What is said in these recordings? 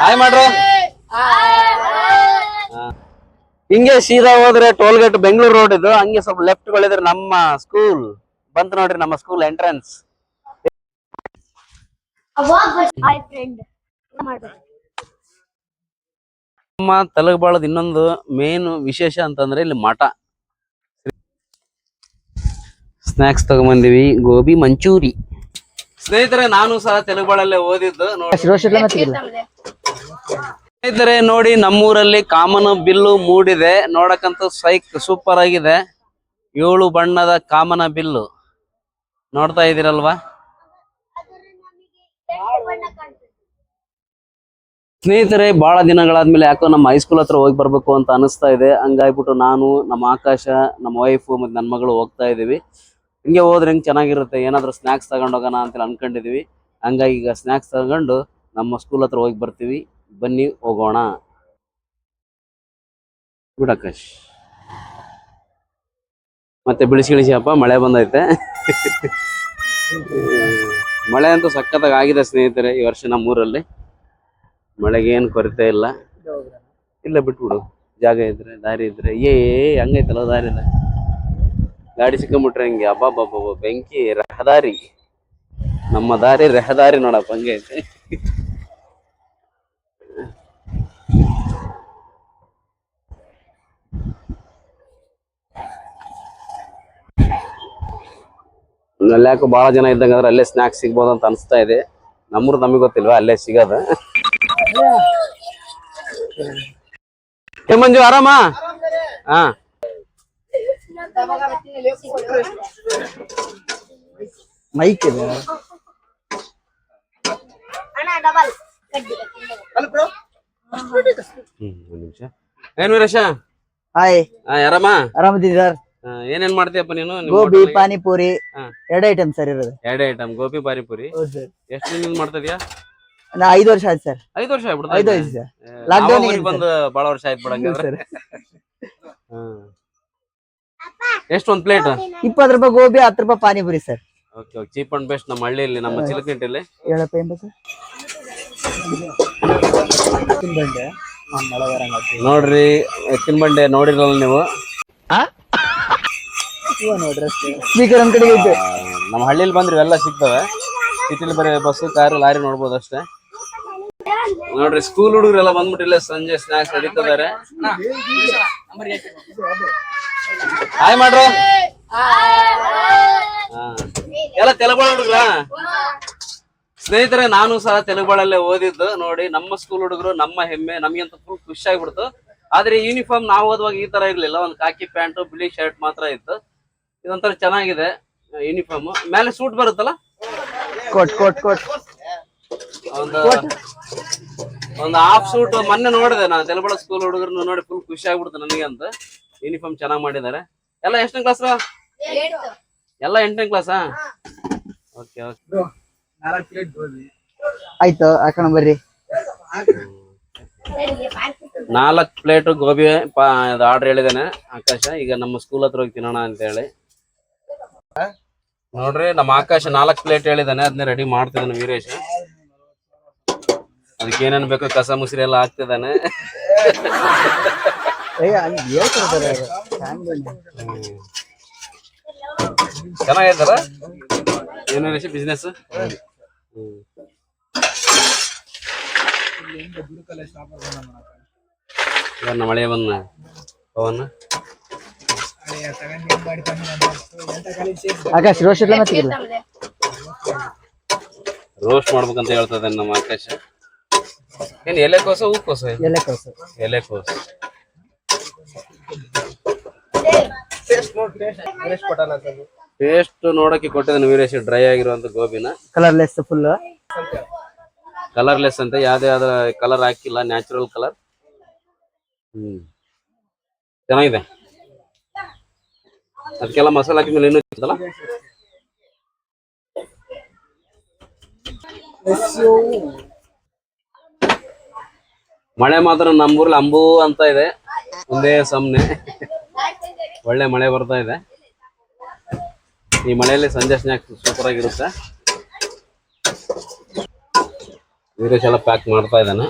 Hi ಮಾಡ್ರ. ಹಿಂಗೆ ಸೀದಾ ಹೋದ್ರೆ ಟೋಲ್ ಗೇಟ್ ಬೆಂಗಳೂರು ರೋಡ್ ಇದು. ಹಂಗೆ ಸ್ವಲ್ಪ ಲೆಫ್ಟ್ ಗಳಿದ್ರೆ ನಮ್ಮ ಸ್ಕೂಲ್ ಬಂತು ನೋಡ್ರಿ ನಮ್ಮ ಸ್ಕೂಲ್ ಎಂಟ್ರೆನ್ಸ್ ನಮ್ಮ ತಲಗಬಾಳದ ಇನ್ನೊಂದು ಮೇನ್ ವಿಶೇಷ ಅಂತಂದ್ರೆ ಇಲ್ಲಿ ಮಠ. ಸ್ನಾಕ್ಸ್ ತಗೊಂಬಂದಿವಿ. ಗೋಬಿ ಮಂಚೂರಿ. ಸ್ನೇಹಿತರೆ ನಾನು ಸಹ ತೆಲುಗುಬಾಳಲ್ಲೇ ಓದಿದ್ದು. ನೋಡಿ ಸ್ನೇಹಿತರೆ, ನೋಡಿ ನಮ್ಮೂರಲ್ಲಿ ಕಾಮನ ಬಿಲ್ಲು ಮೂಡಿದೆ. ನೋಡಕಂತ ಸೈಕ್ ಸೂಪರ್ ಆಗಿದೆ. ಏಳು ಬಣ್ಣದ ಕಾಮನ ಬಿಲ್ಲು. ನೋಡ್ತಾ ಇದೀರಲ್ವಾ ಸ್ನೇಹಿತರೆ ಬಹಳ ದಿನಗಳಾದ್ಮೇಲೆ ಯಾಕೋ ನಮ್ಮ ಹೈಸ್ಕೂಲ್ ಹತ್ರ ಹೋಗಿ ಬರ್ಬೇಕು ಅಂತ ಅನಿಸ್ತಾ ಇದೆ. ಹಂಗಾಗ್ಬಿಟ್ಟು ನಾನು, ನಮ್ಮ ಆಕಾಶ, ನಮ್ಮ ವೈಫ್ ಮತ್ತೆ ನನ್ನ ಮಗಳು ಹೋಗ್ತಾ ಇದೀವಿ ಹಿಂಗೆ ಹೋದ್ರೆ ಹೆಂಗೆ ಚೆನ್ನಾಗಿರುತ್ತೆ? ಏನಾದ್ರೂ ಸ್ನಾಕ್ಸ್ ತಗೊಂಡ್ ಹೋಗೋಣ ಅಂತ ಅನ್ಕೊಂಡಿದೀವಿ ಹಂಗಾಗಿ ಈಗ ಸ್ನಾಕ್ಸ್ ತಗೊಂಡು ನಮ್ಮ ಸ್ಕೂಲ್ ಹತ್ರ ಹೋಗಿ ಬರ್ತೀವಿ. ಬನ್ನಿ ಹೋಗೋಣ. ಗುಡ್ ಆಕಾಶ್ ಮತ್ತೆ ಬಿಳಿಸಿ ಗಿಳಿಸಿ ಹಬ್ಬ ಮಳೆ ಬಂದೈತೆ. ಮಳೆ ಅಂತೂ ಸಖತ್ತಾಗಿ ಆಗಿದೆ ಸ್ನೇಹಿತರೆ ಈ ವರ್ಷ ನಮ್ಮೂರಲ್ಲಿ. ಮಳೆಗೆ ಏನು ಕೊರತೆ ಇಲ್ಲ. ಇಲ್ಲ ಬಿಟ್ಬಿಡು. ಜಾಗ ಇದ್ರೆ, ದಾರಿ ಇದ್ರೆ. ಏ ಹಂಗೈತಲ್ಲ ದಾರಿ ಇಲ್ಲ ಗಾಡಿ ಹಂಗೆ? ಅಬ್ಬಾ ಬಾಬಾ ಬೆಂಕಿ, ರಹದಾರಿ. ನಮ್ಮ ದಾರಿ ರಹದಾರಿ ನೋಡಪ್ಪ, ಹಂಗೈತೆ. ಅಲ್ಲಿ ಯಾಕೋ ಭಾಳ ಜನ ಇದ್ದಂಗ ಅಂದ್ರೆ ಅಲ್ಲೇ ಸ್ನಾಕ್ಸ್ ಸಿಗ್ಬೋದು ಅಂತ ಅನಿಸ್ತಾ ಇದೆ. ನಮ್ಮೂರು ನಮಗೆ ಗೊತ್ತಿಲ್ವಾ ಅಲ್ಲೇ ಸಿಗೋದು. ಏ ಮಂಜು ಆರಾಮ? ಹಾ ಮೈಕ್ ಇದೆ. ಅಣ್ಣ ಡಬಲ್ ಕಡ್ಡಿ ಹ್ಮ್ ಒಂದ್ ನಿಮಿಷ. ಏನ್ ವೀರೇಶ? ಹಾಯ್ ಹಾ ಆರಾಮ? ಆರಾಮದಿರಿ ಸರ್ ಏನೇನ್ ಮಾಡ್ತೀಯಪ್ಪ ನೀನು? ಗೋಬಿ ಪಾನಿಪುರಿ ಹಾ. ಎರಡು ಐಟಮ್ ಸರ್ ಇರೋದು. ಎರಡು ಐಟಮ್ ಗೋಬಿ ಪಾನಿಪುರಿ? ಎಷ್ಟು ದಿನ ಮಾಡ್ತಾ ಇದೀಯಾ? ನಾ ಐದು ವರ್ಷ ಆಯ್ತು ಸರ್ ಐದು ವರ್ಷ ಆಗ್ಬಿಡ್ತಾ ಐದು. ವರ್ಷ ಸರ್ ನಾವ್ ಬಂದು ಬಹಳ ವರ್ಷ ಆಯ್ತು ಸರ್ ಎಷ್ಟು ಒಂದ್ ಪ್ಲೇಟ್ ಇಪ್ಪತ್ತು ರೂಪಾಯಿ ಗೋಬಿ ಹತ್ತು ರೂಪಾಯಿ panipuri sir okay okay. Cheap and best ನಮ್ಮ ಹಳ್ಳಿಯಲ್ಲಿ ನಮ್ಮ ಚಿಲಕಂಟಿಲಿ ಹೇಳಪ್ಪ ಏನು ಸರ್ ನೋಡ್ರಿ ಎತ್ತಿನ ಬಂಡೆ ನೋಡಿರಲ್ಲ ನೀವು. ಸ್ಪೀಕರ್ ಒಂದ್ ಕಡೆಗೆ ಐತೆ ನಮ್ಮ ಹಳ್ಳಿಲಿ ಬಂದ್ರೆ ಇವೆಲ್ಲ ಸಿಗ್ತವೆ. ಸಿಟಿಲಿ ಬರೀ ಬಸ್ಸು ಕಾರು ಲಾರಿ ನೋಡ್ಬೋದು ಅಷ್ಟೇ. ನೋಡ್ರಿ ಸ್ಕೂಲ್ ಹುಡುಗರೆಲ್ಲ ಬಂದ್ಬಿಟ್ಟಿಲ್ಲ ಸಂಜೆ ಸ್ನಾಕ್ಸ್ ನಡೀತಿದ್ದಾರೆ. ಹಾಯ್ ಮಾಡ್ರ ಹಾ. ಎಲ್ಲ ತೆಲುಗುಳ ಹುಡುಗ್ರ? ಸ್ನೇಹಿತರೆ ನಾನು ಸಹ ತೆಲುಗುಗಳಲ್ಲೇ ಓದಿದ್ದು. ನೋಡಿ ನಮ್ಮ ಸ್ಕೂಲ್ ಹುಡುಗರು ನಮ್ಮ ಹೆಮ್ಮೆ ನಮ್ಗಂತ ಫುಲ್ ಖುಷಿ ಆಗ್ಬಿಡ್ತು. ಆದ್ರೆ ಯೂನಿಫಾರ್ಮ್ ನಾವು ಓದುವಾಗ ಈ ತರ ಇರ್ಲಿಲ್ಲ. ಒಂದು ಕಾಕಿ ಪ್ಯಾಂಟ್ ಬಿಳಿ ಶರ್ಟ್ ಮಾತ್ರ ಇತ್ತು. ಇದೊಂಥರ ಚೆನ್ನಾಗಿದೆ ಯೂನಿಫಾರ್ಮ್ ಮೇಲೆ ಸೂಟ್ ಬರುತ್ತಲ್ಲ? ಕೊಟ್ ಕೊಟ್ ಕೊಟ್. ಒಂದು ಒಂದು ಹಾಫ್ ಸೂಟ್ ಮೊನ್ನೆ ನೋಡಿದೆ ನಾನು. ತೆಲಬಳ ಸ್ಕೂಲ್ ಹುಡುಗರನ್ನ ನೋಡಿ ಫುಲ್ ಖುಷಿ ಆಗ್ಬಿಡ್ತು ನನಗೆ ಅಂತ. ಯೂನಿಫಾರ್ಮ್ ಚೆನ್ನಾಗಿ ಮಾಡಿದ್ದಾರೆ. ಎಲ್ಲ ಎಷ್ಟನೇ ಕ್ಲಾಸ್ ಎಲ್ಲ ಎಂಟನೇ ಕ್ಲಾಸಾ ಓಕೆ ಓಕೆ ಆಯ್ತು ಹಾಕೋಣ ಬರ್ರಿ. ನಾಲ್ಕು ಪ್ಲೇಟ್ ಗೋಬಿ ಆರ್ಡರ್ ಹೇಳಿದ್ದೇನೆ. ಆಕಾಶ ಈಗ ನಮ್ಮ ಸ್ಕೂಲ್ ಹತ್ರ ಹೋಗಿ ತಿನ್ನೋಣ ಅಂತ ಹೇಳಿ ನೋಡ್ರಿ ನಮ್ಮ ಆಕಾಶ ನಾಲ್ಕು ಪ್ಲೇಟ್ ಹೇಳಿದಾನೆ ಅದನ್ನ ರೆಡಿ ಮಾಡ್ತಿದ್ದಾನೆ ವೀರೇಶ್. ಅದಕ್ಕೆ ಏನೇನ್ ಬೇಕು ಕಸ ಮುಸಿರಿ ಎಲ್ಲ ಹಾಕ್ತಿದ್ದಾನೆ? ಚೆನ್ನಾಗೈತಲ್ಲ ಏನು ವೀರೇಶ್ ಬಿಸ್ನೆಸ್ ಮಳೆ ಬಂದ ಪವನ್ ಆಕಾಶ್ ರೋಷ್ ಇಲ್ಲ ಮತ್ತೆ ಇಲ್ಲ ರೋಸ್ಟ್ ಮಾಡ್ಬೇಕಂತ ಹೇಳ್ತದೆ ನಮ್ಮ ಆಕಾಶ. ಏನ್ ಎಲೆಕೋಸ ಹೂಕೋಸ ಎಲೆಕೋಸ ಎಲ್ಲ ಎಲೆಕೋಸ ಟೇಸ್ಟ್ ನೋಡಕ್ಕೆ ಕೊಟ್ಟಿದ್ದಾನೆ ವೀರೇಶ್ ಡ್ರೈ ಆಗಿರುವಂತ ಗೋಬಿನ. ಕಲರ್ಲೆಸ್ ಫುಲ್ ಕಲರ್ಲೆಸ್ ಅಂತ ಯಾವ್ದೇ ಯಾವ್ದು ಕಲರ್ ಹಾಕಿಲ್ಲ ನ್ಯಾಚುರಲ್ ಕಲರ್ ಹ್ಮ್. ಚೆನ್ನಾಗಿದೆ. ಅದಕ್ಕೆಲ್ಲ ಮಸಾಲೆ ಹಾಕಿದ್ಮೇಲೆ ಏನು ಇರ್ತದಲ್ಲ ಮಳೆ ಮಾತ್ರ ನಮ್ಮೂರಲ್ಲಿ ಅಂಬು ಅಂತ ಇದೆ. ಒಂದೇ ಸಮನೆ ಒಳ್ಳೆ ಮಳೆ ಬರ್ತಾ ಇದೆ. ಈ ಮಳೆಯಲ್ಲಿ ಸಂಜೆ ಸ್ನ್ಯಾಕ್ ಸೂಪರ್ ಆಗಿರುತ್ತೆ. ವೀರೇಶ್ ಎಲ್ಲ ಪ್ಯಾಕ್ ಮಾಡ್ತಾ ಇದ್ದಾನೆ.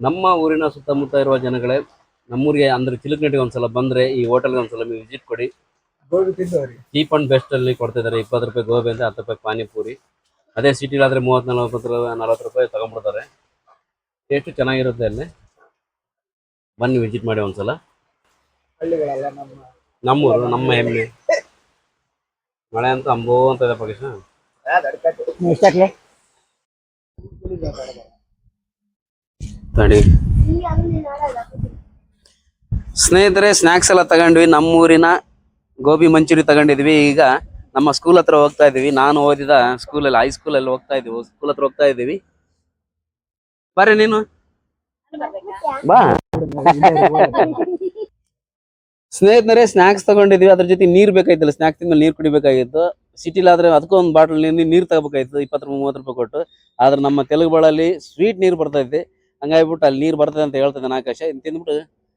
ನಮ್ಮ ಊರಿನ ಸುತ್ತಮುತ್ತ ಇರುವ ಜನಗಳೇ ನಮ್ಮೂರಿಗೆ ಅಂದ್ರೆ ಚಿಲುಕ್ನಟ್ಟಿಗೆ ಒಂದ್ಸಲ ಬಂದ್ರೆ ಈ ಹೋಟೆಲ್ಗೆ ಒಂದ್ಸಲ ನೀವು ವಿಸಿಟ್ ಕೊಡಿ. ಚೀಪ್ ಅಂಡ್ ಬೆಸ್ಟ್ ಅಲ್ಲಿ ಕೊಡ್ತಿದ್ದಾರೆ ಇಪ್ಪತ್ತು ರೂಪಾಯಿ ಗೋಬಿ ಅಂದ್ರೆ ಹತ್ತು ರೂಪಾಯಿ ಪಾನಿಪುರಿ. ಅದೇ ಸಿಟಿಲಾದ್ರೆ ಮೂವತ್ ನಲವತ್ತು ರೂಪಾಯಿ ನಲವತ್ತು ರೂಪಾಯಿ ತಗೊಂಡ್ಬಿಡ್ತಾರೆ. ಟೇಸ್ಟ್ ಚೆನ್ನಾಗಿರುತ್ತೆ ಅಲ್ಲಿ. ಬನ್ನಿ ವಿಸಿಟ್ ಮಾಡಿ ಒಂದ್ಸಲ. ನಮ್ಮೂರು ನಮ್ಮ ಹೆಮ್ಮೆ. ಮಳೆ ಅಂತ ಅಂಬೋ ಅಂತ ಇದೆ ಪಕ್ಷ ತಡಿ. ಸ್ನೇಹಿತರೆ ಸ್ನಾಕ್ಸ್ ಎಲ್ಲ ತಗೊಂಡ್ವಿ. ನಮ್ಮೂರಿನ ಗೋಬಿ ಮಂಚೂರಿ ತಗೊಂಡಿದ್ವಿ. ಈಗ ನಮ್ಮ ಸ್ಕೂಲ್ ಹತ್ರ ಹೋಗ್ತಾ ಇದೀವಿ. ನಾನು ಓದಿದ ಸ್ಕೂಲಲ್ಲಿ ಹೈ ಸ್ಕೂಲಲ್ಲಿ ಹೋಗ್ತಾ ಇದೀವಿ. ಸ್ಕೂಲ್ ಹತ್ರ ಹೋಗ್ತಾ ಇದೀವಿ. ಬರ್ರಿ ನೀನು? ಬಾ. ಸ್ನೇಹಿತರೆ ಸ್ನಾಕ್ಸ್ ತಗೊಂಡಿದ್ವಿ ಅದ್ರ ಜೊತೆ ನೀರ್ ಬೇಕಾಯ್ತಲ್ಲ ಸ್ನಾಕ್ಸ್ ತಿಂದ್ಮೇಲೆ ನೀರ್ ಕುಡಿಬೇಕಾಗಿತ್ತು. ಸಿಟಿಲಾದ್ರೆ ಅದಕ್ಕೂ ಒಂದು ಬಾಟಲ್ ನೀರ್ ತಗೋಬೇಕಾಯ್ತು ಇಪ್ಪತ್ತು ಮೂವತ್ತು ರೂಪಾಯಿ ಕೊಟ್ಟು. ಆದ್ರೆ ನಮ್ಮ ತೆಲುಗು ಬಾಳಲ್ಲಿ ಸ್ವೀಟ್ ನೀರ್ ಬರ್ತೈತಿ. ಹಂಗಾಗ್ಬಿಟ್ಟು ಅಲ್ಲಿ ನೀರ್ ಬರ್ತದೆ ಅಂತ ಹೇಳ್ತದೆ ಆಕಾಶ. ಇನ್ ತಿಂದ್ಬಿಟ್ಟು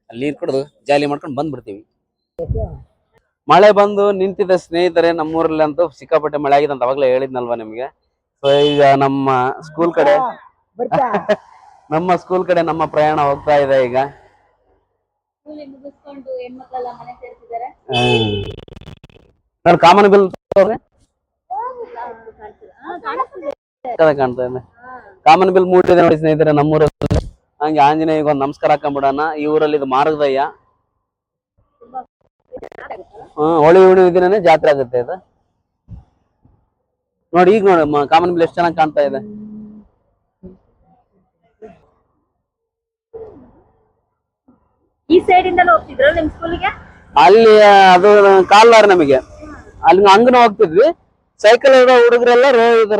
ಅಲ್ಲಿ ನೀರ್ ಕುಡಿದು ಜಾಲಿ ಮಾಡ್ಕೊಂಡು ಬಂದ್ಬಿಡ್ತೀವಿ. ಮಳೆ ಬಂದು ನಿಂತಿದ್ದ ಸ್ನೇಹಿತರೆ ನಮ್ಮೂರಲ್ಲಿ ಅಂತೂ ಸಿಕ್ಕಾಪಟ್ಟೆ ಮಳೆ ಆಗಿದೆ ಅಂತ ಅವಾಗಲೇ ಹೇಳಿದ್ನಲ್ವಾ ನಿಮ್ಗೆ. ಸೊ ಈಗ ನಮ್ಮ ಸ್ಕೂಲ್ ಕಡೆ ನಮ್ಮ ಸ್ಕೂಲ್ ಕಡೆ ನಮ್ಮ ಪ್ರಯಾಣ ಹೋಗ್ತಾ ಇದೆ ಈಗ. ಮುಗಿಸ್ಕೊಂಡು ಹೆಣ್ಮಕ್ಳೆಲ್ಲ ಮನೆ ಸೇರ್ತಿದ್ದಾರೆ. ನಾನು ಕಾಮನ್ ಬಿಲ್ ಕಾಣ್ತಾ ಇದೆ. ಕಾಮನ್ ಬಿಲ್ ಮೂಟಿದೆ ನೋಡಿ ಸ್ನೇಹಿತರೆ ನಮ್ಮೂರ ಹಂಗೆ ಆಂಜನೇಯಗೆ ಒಂದು ನಮಸ್ಕಾರ ಹಾಕೊಂಡ್ಬಿಡೋಣ ಈ ಊರಲ್ಲಿ ಇದು ಮಾರ್ಗದಯ್ಯ. ಹ್ಮ್ ಹೋಳಿ ಹುಣ್ಣಿಮೆ ದಿನನೇ ಜಾತ್ರೆ ಆಗುತ್ತೆ ಇದು. ನೋಡಿ ಈಗ ನೋಡಿ ಕಾಮನ್ ಬಿಲ್ ಎಷ್ಟು ಚೆನ್ನಾಗಿ ಕಾಣ್ತಾ ಇದೆ. ಈ ಸೈಡ್ ಹೋಗ್ತಿದ್ರ ನಿಮ್ ಸ್ಕೂಲಿಗೆ ಅಲ್ಲಿ ಅದು ಕಾಲ್ದಾರ ನಮಗೆ. ಅಲ್ಲಿ ಹಂಗನ ಹೋಗ್ತಿದ್ವಿ. ಸೈಕಲ್ ಇರೋ ಹುಡುಗರೆಲ್ಲ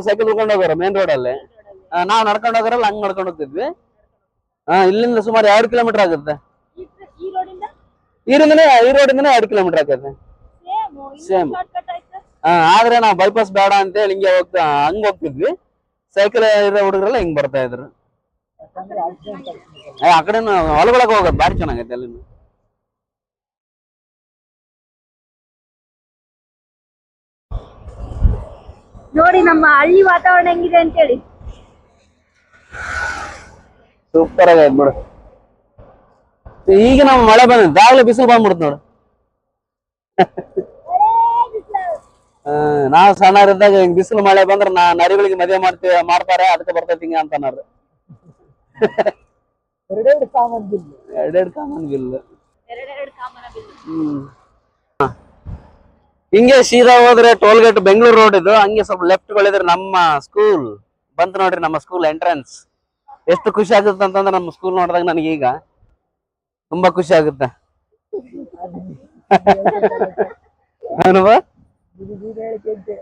ಸೈಕಲ್ ಹುಡ್ಕೊಂಡು ಹೋಗೋರು ಮೇನ್ ರೋಡ್ ಅಲ್ಲಿ. ನಾವು ನಡ್ಕೊಂಡು ಹೋಗೋರಲ್ಲ ಹಂಗ್ ನಡ್ಕೊಂಡು ಹೋಗ್ತಿದ್ವಿ. ಹಾ ಇಲ್ಲಿಂದ ಸುಮಾರು ಎರಡು ಕಿಲೋಮೀಟರ್ ಆಗುತ್ತೆ. ಈ ಈರಿಂದನೇ ಈ ರೋಡಿಂದನೇ ಎರಡು ಕಿಲೋಮೀಟರ್ ಆಗುತ್ತೆ. ಸೇಮ್ ಆದ್ರೆ ನಾವು ಬೈಪಾಸ್ ಬೇಡ ಅಂತೇಳಿ ಹಿಂಗೆ ಹೋಗ್ತಾ ಹಂಗ್ ಹೋಗ್ತಿದ್ವಿ. ಸೈಕಲ್ ಇರೋ ಹುಡುಗರೆಲ್ಲ ಹಿಂಗ್ ಬರ್ತಾ ಇದ್ರು. ಆ ಕಡೆ ಹೊಲಗೊಳಗೆ ಹೋಗೋದು ಬಾರಿ ಚೆನ್ನಾಗೈತೆ ಅಲ್ಲಿ ನೋಡಿ ನಮ್ಮ ಹಳ್ಳಿ ವಾತಾವರಣ ಹೆಂಗಿದೆ ಅಂತೇಳಿ. ಸೂಪರ್ ಆಗೈತೆ ನೋಡು ಈಗ ನಾವು ಮಳೆ ಬಂದ ಆಗ್ಲೇ ಬಿಸಿಲು ಬಂದ್ಬಿಡ್ತು ನೋಡು. ಆ, ಸಣ್ಣ ಸಣ್ಣರಿದ್ದಾಗ ಹಿಂಗ್ ಬಿಸಿಲು ಮಳೆ ಬಂದ್ರೆ ನಾ ನರಿಗಳಿಗೆ ಮದುವೆ ಮಾಡ್ತೀವಿ ಮಾಡ್ತಾರೆ ಅದಕ್ಕೆ ಬರ್ತೈತಿ ಹಿಂಗ ಅಂತ ಎರಡೆರಡು ಕಾಮನ್ ಬಿಲ್ ಎರಡೆರಡು ಕಾಮನ್ ಬಿಲ್ ಎರಡೆರಡು ಕಾಮನ ಬಿಲ್ ಹ್ಮ್. ಹಿಂಗೆ ಸೀದಾ ಹೋದ್ರೆ ಟೋಲ್ ಗೇಟ್ ಬೆಂಗಳೂರು ರೋಡ್ ಇದು. ಹಂಗೆ ಸ್ವಲ್ಪ ಲೆಫ್ಟ್ ಗಳಿದ್ರೆ ನಮ್ಮ ಸ್ಕೂಲ್ ಬಂತು ನೋಡ್ರಿ ನಮ್ಮ ಸ್ಕೂಲ್ ಎಂಟ್ರೆನ್ಸ್ ಎಷ್ಟು ಖುಷಿ ಆಗುತ್ತೆ ಅಂತಂದ್ರೆ ನಮ್ಮ ಸ್ಕೂಲ್ ನೋಡಿದಾಗ ನನಗೆ ಈಗ ತುಂಬಾ ಖುಷಿ ಆಗುತ್ತೆ. ಅನುಭವ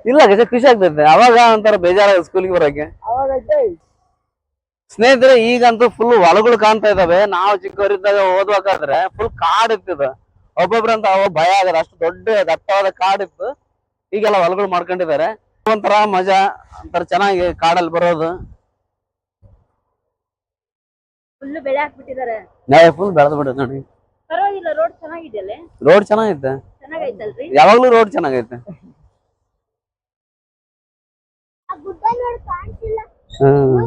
ಇಲ್ಲ ಗಜ ಖುಷಿ ಆಗ್ತೈತೆ. ಅವಾಗ ಒಂಥರ ಬೇಜಾರ ಸ್ಕೂಲ್ಗೆ ಬರೋಕೆ ಅವಾಗ ಸ್ನೇಹಿತರೆ ಈಗಂತೂ ಫುಲ್ ಹೊಲಗಳು ಕಾಣ್ತಾ ಇದಾವೆ. ನಾವು ಚಿಕ್ಕವರಿದ್ದಾಗ ಓದ್ಬೇಕಾದ್ರೆ ಫುಲ್ ಕಾಡ್ ಇತ್ತಿದ ಒಬ್ಬೊಬ್ರಂತ ಭಯ ಆಗದ. ಅಷ್ಟು ದೊಡ್ಡ ದಟ್ಟವಾದ ಕಾಡಿತ್ತು ಈಗೆಲ್ಲ ಹೊಲಗಳು ಮಾಡ್ಕೊಂಡಿದ್ದಾರೆ. ಒಂಥರ ಮಜಾ ಒಂಥರ ಚೆನ್ನಾಗಿ ಕಾಡಲ್ಲಿ ಬರೋದು. ಫುಲ್ ಬೆಳೆ ಹಾಕ್ಬಿಟ್ಟಿದ್ದಾರೆ. ಫುಲ್ ಬೆಳೆದು ಬಿಡುತ್ತೆ ನೋಡಿ. ಪರವಾಗಿಲ್ಲ ರೋಡ್ ಚೆನ್ನಾಗಿದೆಯಲ್ಲ ರೋಡ್ ಚೆನ್ನಾಗೈತೆ. ಚೆನ್ನಾಗೈತಲ್ರಿ? ಯಾವಾಗ್ಲೂ ರೋಡ್ ಚೆನ್ನಾಗೈತೆ. ಹ್ಮ್.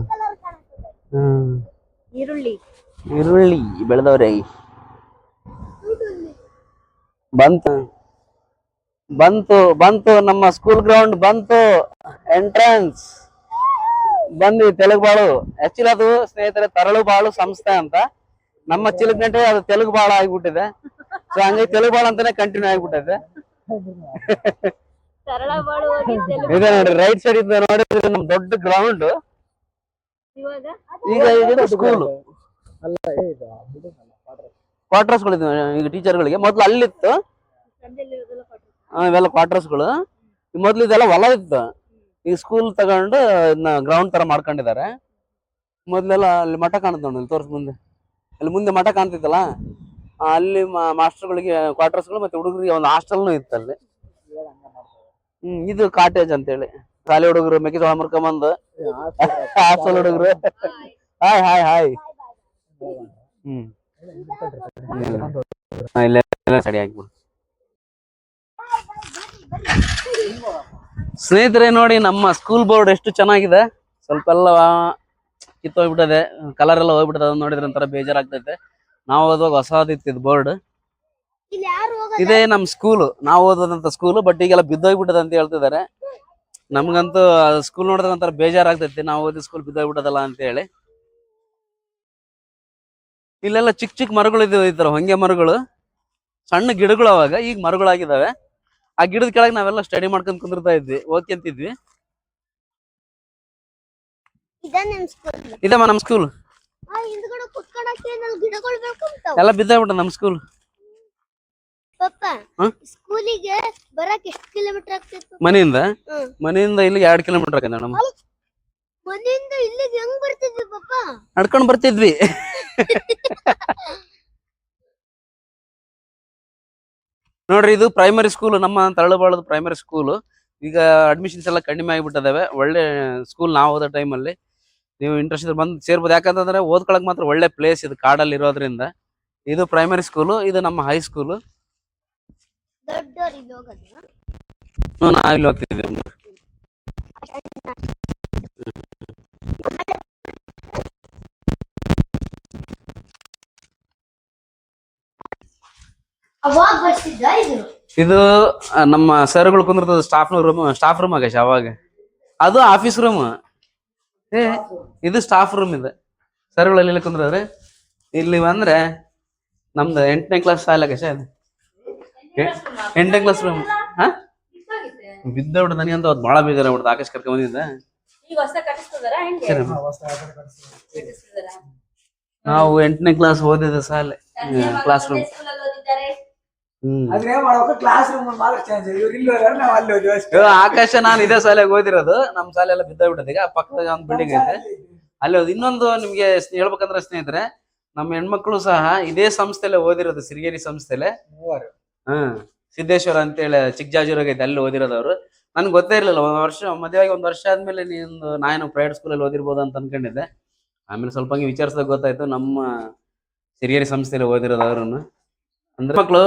ಈರುಳ್ಳಿ. ಈರುಳ್ಳಿ ಬೆಳೆದವ್ರೆ. ಬಂತು. ಬಂತು ಬಂತು ನಮ್ಮ ಸ್ಕೂಲ್ ಗ್ರೌಂಡ್ ಬಂತು. ಎಂಟ್ರೆನ್ಸ್ ಬಂದ್ವಿ ತೆಲುಗು ಬಾಳು. ಆಕ್ಚುಲಿ ಅದು ಸ್ನೇಹಿತರೆ ತರಳು ಬಾಳು ಸಂಸ್ಥೆ ಅಂತ. ನಮ್ಮ ಚಿಲಗಂಟೆ ಅದು ತೆಲುಗು ಬಾಳ ಆಗಿಬಿಟ್ಟಿದೆ. ಸೊ ಹಂಗಾಗಿ ತೆಲುಗು ಬಾಳ ಅಂತಾನೆ ಕಂಟಿನ್ಯೂ ಆಗಿಬಿಟ್ಟಿದೆ ಇದೆ ನೋಡ್ರಿ ರೈಟ್ ಸೈಡ್ ಇದ್ದ ನೋಡಿದ್ರೆ ನಮ್ ದೊಡ್ಡ ಗ್ರೌಂಡ್ ಇವಾಗ? ಈಗ ಇದು ಸ್ಕೂಲ್ ಅಲ್ಲ ಇದು ಕ್ವಾರ್ಟರ್ಸ್ಗಳು ಈಗ ಟೀಚರ್ಗಳಿಗೆ ಮೊದ್ಲು ಅಲ್ಲಿತ್ತು. ಇವೆಲ್ಲ ಕ್ವಾರ್ಟರ್ಸ್ಗಳು. ಈ ಮೊದ್ಲು ಇದೆಲ್ಲ ಹೊಲ ಇತ್ತು. ಈಗ ಸ್ಕೂಲ್ ತಗೊಂಡು ಇದನ್ನ ಗ್ರೌಂಡ್ ತರ ಮಾಡ್ಕೊಂಡಿದ್ದಾರೆ. ಮೊದ್ಲೆಲ್ಲ ಅಲ್ಲಿ ಮಠ ಕಾಣುತ್ತೆ ನೋಡಿ ತೋರ್ಸ್ ಮುಂದೆ. ಅಲ್ಲಿ ಮುಂದೆ ಮಠ ಕಾಣ್ತಿತ್ತಲ್ಲ? ಮಾಸ್ಟರ್ ಅಲ್ಲಿ ಮಾಸ್ಟರ್ಗಳಿಗೆ ಕ್ವಾರ್ಟರ್ಸ್ಗಳು ಮತ್ತೆ ಹುಡುಗರಿಗೆ ಒಂದು ಹಾಸ್ಟೆಲ್ನು ಇತ್ತು ಅಲ್ಲಿ. ಹ್ಮ್ ಇದು ಕಾಟೇಜ್ ಅಂತೇಳಿ. ಶಾಲೆ ಹುಡುಗರು ಮೆಕ್ಕೆಜೋಳ ಮುರ್ಕೊಂಬಂದು. ಹಾಸ್ಟೆಲ್ ಹುಡುಗರು. Hi hi hi. ಹ್ಮ್. ಹಾ, ಇಲ್ಲೇ ಇಲ್ಲೇ ಸರಿ ಹಾಕ್ಬಿಡು ಸ್ನೇಹಿತರೆ ನೋಡಿ ನಮ್ಮ ಸ್ಕೂಲ್ ಬೋರ್ಡ್ ಎಷ್ಟು ಚೆನ್ನಾಗಿದೆ. ಸ್ವಲ್ಪ ಎಲ್ಲ ಕಿತ್ತೋಗ್ಬಿಟ್ಟದೆ. ಕಲರ್ ಎಲ್ಲ ಹೋಗ್ಬಿಟ್ಟದೆ ಅದನ್ನ ನೋಡಿದ್ರೆ ಒಂಥರ ಬೇಜಾರಾಗ್ತೈತೆ. ನಾವು ಓದುವಾಗ ಹೊಸದಿತ್ತು ಬೋರ್ಡ್ ಯಾರು ಹೋಗೋದು? ಇದೇ ನಮ್ ಸ್ಕೂಲ್ ನಾವು ಓದೋದಂತ ಸ್ಕೂಲ್ ಬಟ್ ಈಗೆಲ್ಲ ಬಿದ್ದೋಗ್ಬಿಟ್ಟದೆ ಅಂತ ಹೇಳ್ತಿದ್ದಾರೆ. ನಮ್ಗಂತೂ ಸ್ಕೂಲ್ ನೋಡಿದ್ರೆ ಒಂಥರ ಬೇಜಾರಾಗ್ತೈತಿ. ನಾವು ಓದಿ ಸ್ಕೂಲ್ ಬಿದ್ದೋಗ್ಬಿಟ್ಟದಲ್ಲ ಅಂತ ಹೇಳಿ ಇಲ್ಲೆಲ್ಲ ಚಿಕ್ಕ ಚಿಕ್ಕ ಮರಗಳು ಇದ್ದಾವೆ ಈ ತರ ಹೊಂಗೆ ಮರಗಳು. ಸಣ್ಣ ಗಿಡಗಳು ಅವಾಗ ಈಗ ಮರಗಳಾಗಿದ್ದಾವೆ ಆ ಗಿಡದ ಕೆಳಗೆ ನಾವೆಲ್ಲ ಸ್ಟಡಿ ಮಾಡ್ಕೊಂಡ್ ಕುಂದಿರ್ತಾ ಇದ್ವಿ ಓದ್ಕೊಂತಿದ್ವಿ ಅಂತಿದ್ವಿ. ಇದಮ್ಮ ನಮ್ ಸ್ಕೂಲ್ ಎಲ್ಲ ಬಿದ್ದಾಗ್ಬಿಟ್ಟ ನಮ್ ಸ್ಕೂಲ್? ಸ್ಕೂಲಿಗೆ ಬರಕ್ ಎಷ್ಟು ಕಿಲೋಮೀಟರ್ ಆಗ್ತಿತ್ತು? ಮನೆಯಿಂದ. ಮನೆಯಿಂದ ಇಲ್ಲಿಗೆ ಎರಡ್ ಕಿಲೋಮೀಟರ್ ನಮ್ಮ ಮನೆಯಿಂದ ಇಲ್ಲಿಗೆ ಹೆಂಗ್ ಬರ್ತಿದ್ವಿ ಪಪ್ಪ ನಡ್ಕೊಂಡ್ ಬರ್ತಿದ್ವಿ. ನೋಡ್ರಿ ಇದು ಪ್ರೈಮರಿ ಸ್ಕೂಲ್ ನಮ್ಮ ತರಳಬಾಳದ ಪ್ರೈಮರಿ ಸ್ಕೂಲ್ ಈಗ ಅಡ್ಮಿಷನ್ಸ್ ಎಲ್ಲ ಕಡಿಮೆ ಆಗಿಬಿಟ್ಟಿದಾವೆ. ಒಳ್ಳೆ ಸ್ಕೂಲ್ ನಾವು ಓದೋ ಟೈಮಲ್ಲಿ ನೀವು ಇಂಟ್ರೆಸ್ಟ್ ಇದ್ರೆ ಬಂದು ಸೇರ್ಬೋದು. ಯಾಕಂತಂದ್ರೆ ಓದ್ಕೊಳಕ್ ಮಾತ್ರ ಒಳ್ಳೆ ಪ್ಲೇಸ್ ಇದು ಕಾಡಲ್ಲಿ ಇರೋದ್ರಿಂದ ಇದು ಪ್ರೈಮರಿ ಸ್ಕೂಲು ಇದು ನಮ್ಮ ಹೈ ಸ್ಕೂಲು ಇಲ್ಲಿ ಅವಾಗ ಬರ್ತಿದ್ದ ಇದು? ಇದು ನಮ್ಮ ಸರ್ಗಳು ಕುಂದಿರ್ತದ ಸ್ಟಾಫ್ ರೂಮ್ ಸ್ಟಾಫ್ ರೂಮ್ ಆಗೇಶ ಅವಾಗ. ಅದು ಆಫೀಸ್ ರೂಮ್ ಏ ಇದು ಸ್ಟಾಫ್ ರೂಮ್ ಇದೆ. ಸರ್ಗಳು ಅಲ್ಲಿ ಕುಂದ್ರೆ ಇಲ್ಲಿ ಬಂದ್ರೆ ನಮ್ದು ಎಂಟನೇ ಕ್ಲಾಸ್ ಶಾಲೆ ಆಗೇಶ ಇದು. ಎಂಟನೇ ಕ್ಲಾಸ್ ರೂಮ್ ಹಾ? ಬಿದ್ದಬಿಟ್ಟು ನನಗಂತೂ ಬಹಳ ಭಾಳ ಬಿಡ್ದು ಆಕಾಶ್ ಕರ್ಕೊಂಡ್ ಬಂದಿದ್ದೆ. ನಾವು ಎಂಟನೇ ಕ್ಲಾಸ್ ಓದಿದ ಸಾಲೆ. ಕ್ಲಾಸ್ ರೂಮ್ ಆಕಾಶ ನಾನು ಇದೇ ಶಾಲೆಗೆ ಓದಿರೋದು. ನಮ್ಮ ಶಾಲೆ ಎಲ್ಲ ಬಿದ್ದೋಗ್ಬಿಟ್ಟದೆ ಈಗ ಪಕ್ಕದಾಗ ಒಂದು ಬಿಲ್ಡಿಂಗ್ ಐತೆ ಅಲ್ಲಿ ಹೋದ್ ಇನ್ನೊಂದು ನಿಮ್ಗೆ ಹೇಳ್ಬೇಕಂದ್ರೆ ಸ್ನೇಹಿತರೆ ನಮ್ಮ ಹೆಣ್ಮಕ್ಳು ಸಹ ಇದೇ ಸಂಸ್ಥೆಲೆ ಓದಿರೋದು ಸಿರಿಗೇರಿ ಸಂಸ್ಥೆಲೆ ಮೂವರು. ಹ್ಮ್ ಸಿದ್ದೇಶ್ವರ ಅಂತೇಳಿ ಚಿಕ್ಕಜಾಜೂರಾಗ ಐತೆ, ಅಲ್ಲಿ ಓದಿರೋದವ್ರು ನನ್ಗೆ ಗೊತ್ತೇ ಇರಲಿಲ್ಲ, ಒಂದ್ ವರ್ಷ ಮಧ್ಯವಾಗಿ ಒಂದು ವರ್ಷ ಆದ್ಮೇಲೆ ನೀನು ನಾನು ಪ್ರೈವೇಟ್ ಸ್ಕೂಲಲ್ಲಿ ಓದಿರ್ಬೋದು ಅಂತ ಅನ್ಕೊಂಡಿದ್ದೆ. ಆಮೇಲೆ ಸ್ವಲ್ಪ ಹಂಗೆ ವಿಚಾರಿಸಿದಾಗ ಗೊತ್ತಾಯ್ತು, ನಮ್ಮ ಸಿರಿಯರಿ ಸಂಸ್ಥೆಯಲ್ಲಿ ಓದಿರೋದು ಅವ್ರನ್ನು ಅಂದ್ರೆ ಮಕ್ಕಳು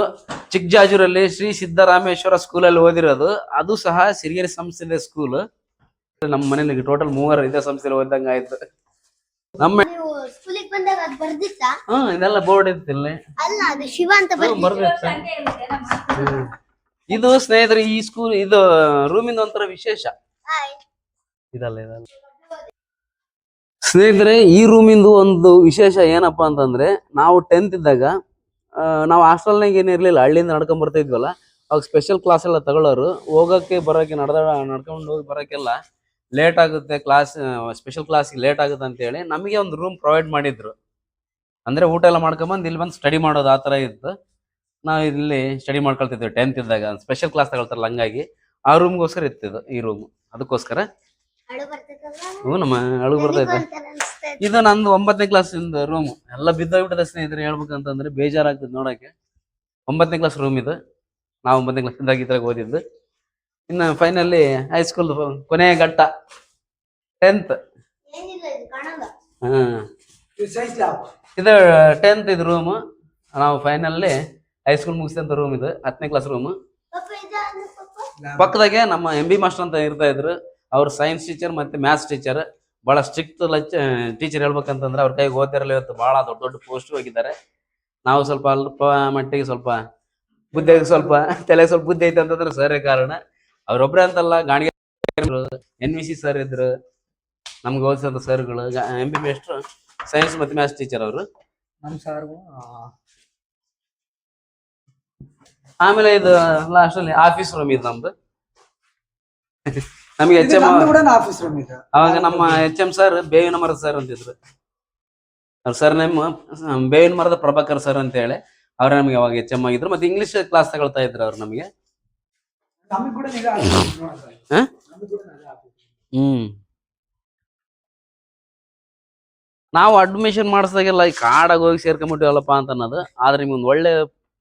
ಚಿಕ್ಕಜಾಜೂರಲ್ಲಿ ಶ್ರೀ ಸಿದ್ದರಾಮೇಶ್ವರ ಸ್ಕೂಲಲ್ಲಿ ಓದಿರೋದು. ಅದು ಸಹ ಸಿರಿಯರಿ ಸಂಸ್ಥೆಯ ಸ್ಕೂಲ್ ನಮ್ಮ ಮನೇಲಿ ಟೋಟಲ್ ಮೂವರು ಇದೇ ಸಂಸ್ಥೆಯಲ್ಲಿ ಓದಿದಂಗೆ ಆಯ್ತು. ನಮ್ಮ ಸ್ಕೂಲಿಗೆ ಬಂದಾಗ ಅದು ಬರ್ದಿತ್ತ? ಹ್ಮ್ ಇದೆಲ್ಲ ಬೋರ್ಡ್ ಇತ್ತಿಲ್ಲ ಅಲ್ಲ ಅದು ಶಿವ ಅಂತ ಬರ್ದಿತ್ತು. ಇದು ಸ್ನೇಹಿತರೆ ಈ ಸ್ಕೂಲ್ ಇದು ರೂಮಿಂದ ಒಂಥರ ವಿಶೇಷ. ಇದಲ್ಲ ಇದಲ್ಲ. ಸ್ನೇಹಿತರೆ ಈ ರೂಮಿಂದು ಒಂದು ವಿಶೇಷ ಏನಪ್ಪಾ ಅಂತಂದ್ರೆ ನಾವು ಟೆಂತ್ ಇದ್ದಾಗ ನಾವು ಹಾಸ್ಟೆಲ್ನಾಗ ಏನ್ ಇರ್ಲಿಲ್ಲ ಹಳ್ಳಿಯಿಂದ ನಡ್ಕೊಂಡ್ ಬರ್ತಾ ಇದ್ವಲ್ಲ ಅವಾಗ ಸ್ಪೆಷಲ್ ಕ್ಲಾಸ್ ಎಲ್ಲ ತಗೊಳ್ಳೋರು ಹೋಗಕ್ಕೆ ಬರೋಕೆ ನಡ್ದ ನಡ್ಕೊಂಡು ಹೋಗಿ ಬರೋಕ್ಕೆಲ್ಲ ಲೇಟ್ ಆಗುತ್ತೆ ಕ್ಲಾಸ್ ಸ್ಪೆಷಲ್ ಕ್ಲಾಸ್ ಲೇಟ್ ಆಗುತ್ತೆ ಅಂತೇಳಿ ನಮಗೆ ಒಂದು ರೂಮ್ ಪ್ರೊವೈಡ್ ಮಾಡಿದ್ರು. ಅಂದ್ರೆ ಊಟ ಎಲ್ಲ ಮಾಡ್ಕೊಂಬಂದು ಇಲ್ಲಿ ಬಂದು ಸ್ಟಡಿ ಮಾಡೋದು ಆ ಥರ ಇತ್ತು. ನಾವು ಇಲ್ಲಿ ಸ್ಟಡಿ ಮಾಡ್ಕೊಳ್ತಿದ್ವಿ ಟೆಂತ್ ಇದ್ದಾಗ ಸ್ಪೆಷಲ್ ಕ್ಲಾಸ್ ತಗೊಳ್ತಾರಲ್ಲ ಹಂಗಾಗಿ ಆ ರೂಮ್ಗೋಸ್ಕರ ಇತ್ತಿದ್ದು ಈ ರೂಮ್ ಅದಕ್ಕೋಸ್ಕರ ಹ್ಞೂ ನಮ್ಮ ಅಳು ಬರ್ತೈತೆ ಇದು ನಂದು ಒಂಬತ್ತನೇ ಕ್ಲಾಸ್ ಇಂದ ರೂಮ್ ಎಲ್ಲ ಬಿದ್ದೋಗ್ಬಿಟ್ಟದೆ ಸ್ನೇಹಿತರೆ ಹೇಳ್ಬೇಕಂತಂದ್ರೆ ಬೇಜಾರಾಗ್ತದೆ ನೋಡಕ್ಕೆ ಒಂಬತ್ತನೇ ಕ್ಲಾಸ್ ರೂಮ್ ಇದು. ನಾವು ಒಂಬತ್ತನೇ ಕ್ಲಾಸ್ ಇದ್ದಾಗ ಇದ್ರಾಗ ಓದಿದ್ದು. ಇನ್ನು ಫೈನಲಿ ಹೈಸ್ಕೂಲ್ ಕೊನೆಯ ಘಟ್ಟ ಟೆಂತ್ ಏನಿಲ್ಲ ಇದು ಕಾಣಲ್ಲ. ಹ್ಮ್ ಇದು ಸೈನ್ಸ್ ಲ್ಯಾಬ್ ಇದು ಟೆಂತ್ ಇದು ರೂಮ್ ನಾವು ಫೈನಲ್ಲಿ ಹೈಸ್ಕೂಲ್ ಮುಗಿಸಿದಂತ ರೂಮ್ ಇದು ಹತ್ತನೇ ಕ್ಲಾಸ್ ರೂಮ್ ಪಕ್ಕದಾಗೆ ನಮ್ಮ ಎಂ ಬಿ ಮಾಸ್ಟರ್ ಅಂತ ಇರ್ತಾ ಇದ್ರು. ಅವ್ರು ಸೈನ್ಸ್ ಟೀಚರ್ ಮತ್ತೆ ಮ್ಯಾಥ್ಸ್ ಟೀಚರ್ ಬಹಳ ಸ್ಟ್ರಿಕ್ಟ್ ಲಚ್ ಟೀಚರ್ ಹೇಳ್ಬೇಕಂತಂದ್ರೆ ಅವ್ರ ಕೈಗೆ ಓದಿರಲಿ ಇವತ್ತು ಬಹಳ ದೊಡ್ಡ ದೊಡ್ಡ ಪೋಸ್ಟ್ ಹೋಗಿದ್ದಾರೆ. ನಾವು ಸ್ವಲ್ಪ ಅಲ್ಪ ಮಟ್ಟಿಗೆ ಸ್ವಲ್ಪ ಬುದ್ಧಿ ಸ್ವಲ್ಪ ತಲೆ ಸ್ವಲ್ಪ ಬುದ್ಧಿ ಐತೆ ಅಂತಂದ್ರೆ ಸರೇ ಕಾರಣ. ಅವ್ರೊಬ್ರೆ ಅಂತಲ್ಲ ಗಾಣಿಗೆ ಎನ್ ವಿ ಸಿ ಸರ್ ಇದ್ರು ನಮ್ಗೆ ಓದಿಸಿದ ಸರ್ಗಳು ಎಂ ಬಿ ಮಾಸ್ಟರ್ ಸೈನ್ಸ್ ಮತ್ತೆ ಮ್ಯಾಥ್ಸ್ ಟೀಚರ್ ಅವರು. ನಮ್ಮ ಸಾರ್ಗು ಆಮೇಲೆ ಇದು ಲಾಸ್ಟ್ ಅಲ್ಲಿ ಆಫೀಸ್ ರೂಮ್ ಇದು ನಮ್ದು. ನಮಗೆ ಎಚ್ ಎಂ ಆಫೀಸ್ ರೂಮ್ ಇದೆ. ಅವಾಗ ನಮ್ಮ ಎಚ್ ಎಂ ಸರ್ ಬೇವಿನ ಮರದ ಸರ್ ಅಂತಿದ್ರು. ಅವ್ರ ಸರ್ ನೇಮ್ ಬೇವಿನ ಮರದ ಪ್ರಭಾಕರ್ ಸರ್ ಅಂತ ಹೇಳಿ ಅವ್ರ ನಮಗೆ ಅವಾಗ ಎಚ್ ಎಂ ಆಗಿದ್ರು. ಮತ್ತೆ ಇಂಗ್ಲಿಷ್ ಕ್ಲಾಸ್ ತಗೊಳ್ತಾ ಇದ್ರು ಅವ್ರು ನಮಗೆ. ಹ್ಮ್. ನಾವು ಅಡ್ಮಿಷನ್ ಮಾಡಿಸ್ದಾಗೆಲ್ಲ ಈ ಕಾಡಾಗ ಹೋಗಿ ಸೇರ್ಕೊಂಬಿಟ್ಟಿವಲ್ಲಪ್ಪ ಅಂತ ಅನ್ನೋದು ಆದ್ರೆ ನಿಮ್ಗೆ ಒಂದು ಒಳ್ಳೆ